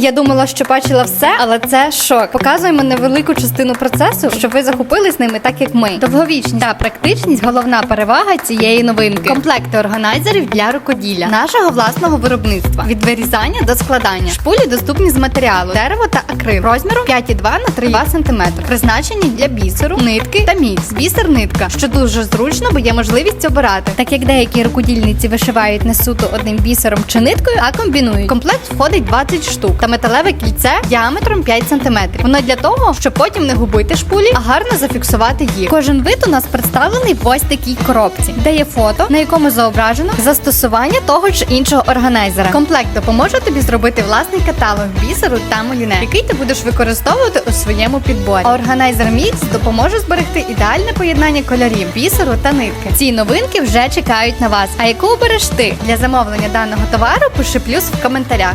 Я думала, що бачила все, але це шок. Показуємо невелику частину процесу, щоб ви захопились ними так, як ми. Довговічність та практичність головна перевага цієї новинки. Комплекти органайзерів для рукоділля нашого власного виробництва від вирізання до складання. Шпулі доступні з матеріалу дерево та акрил розміру 5,2 на 3,2 см. Призначені для бісеру, нитки та мікс. Бісер нитка, що дуже зручно, бо є можливість обирати. Так як деякі рукодільниці вишивають не суто одним бісером чи ниткою, а комбінують. В комплект входить 20 штук та металеве кільце діаметром 5 см. Воно для того, щоб потім не губити шпулі, а гарно зафіксувати їх. Кожен вид у нас представлений в ось такій коробці, де є фото, на якому зображено застосування того чи іншого органайзера. Комплект допоможе тобі зробити власний каталог бісеру та моліне, який ти будеш використовувати у своєму підборі. Органайзер Мікс допоможе зберегти ідеальне поєднання кольорів, бісеру та нитки. Ці новинки вже чекають на вас. А яку обереш ти для замовлення даного товару? Пиши плюс в коментарях.